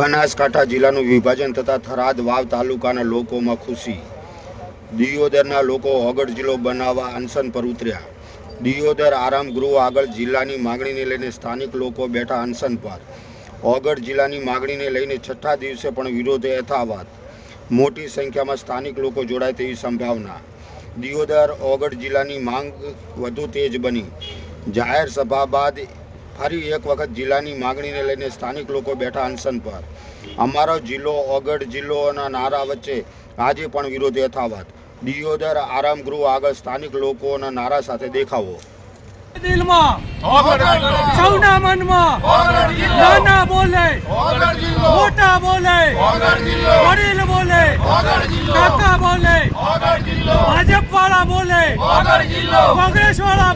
બનાસકાંઠા જિલ્લાનું વિભાજન થતાં થરાદ, વાવ તાલુકાના લોકોમાં ખુશી. દિયોદરના લોકો ઓગળ જિલ્લો બનાવવા અનશન પર ઉતર્યા. દિયોદર આરામ ગૃહ આગળ જિલ્લાની માગણીને લઈને સ્થાનિક લોકો બેઠા અનશન પર. ઓગળ જિલ્લાની માગણીને લઈને છઠ્ઠા દિવસે પણ વિરોધ યથાવત. મોટી સંખ્યામાં સ્થાનિક લોકો જોડાય તેવી સંભાવના. દિયોદર ઓગળ જિલ્લાની માંગ વધુ તેજ બની. જાહેર સભા બાદ ફરી એક વખત જિલ્લાની માગણીને લઈને સ્થાનિક લોકો બેઠા અનશન પર. અમારો જિલ્લો ઓગઢ જિલ્લોના નારા વચ્ચે આજે પણ વિરોધ યથાવત. દિયોદર આરામ ગૃહ આગળ સ્થાનિક લોકોના નારા સાથે દેખાવો. દિલમાં સૌના મનમાં નાના બોલે મોટા બોલે વડીલ બોલે કાકા બોલે ભાજપ વાળા બોલે કોંગ્રેસ વાળા